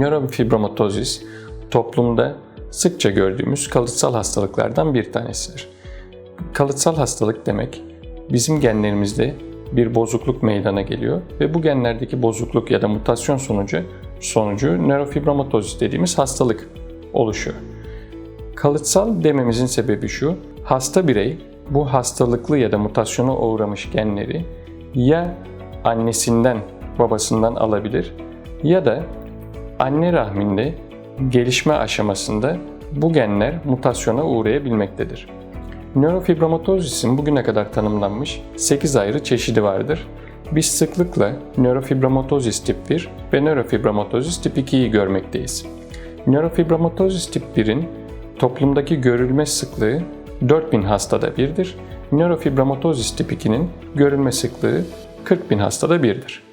nörofibromatosis toplumda sıkça gördüğümüz kalıtsal hastalıklardan bir tanesidir. Kalıtsal hastalık demek bizim genlerimizde bir bozukluk meydana geliyor ve bu genlerdeki bozukluk ya da mutasyon sonucu sonucu nörofibromatosis dediğimiz hastalık oluşuyor. Kalıtsal dememizin sebebi şu, hasta birey bu hastalıklı ya da mutasyona uğramış genleri ya annesinden, babasından alabilir ya da anne rahminde gelişme aşamasında bu genler mutasyona uğrayabilmektedir. Nörofibromatozis'in bugüne kadar tanımlanmış 8 ayrı çeşidi vardır. Biz sıklıkla nörofibromatozis tip 1 ve nörofibromatozis tip 2'yi görmekteyiz. Nörofibromatozis tip 1'in toplumdaki görülme sıklığı 4000 hastada birdir. Nörofibromatozis tip 2'nin görülme sıklığı 40 bin hastada birdir.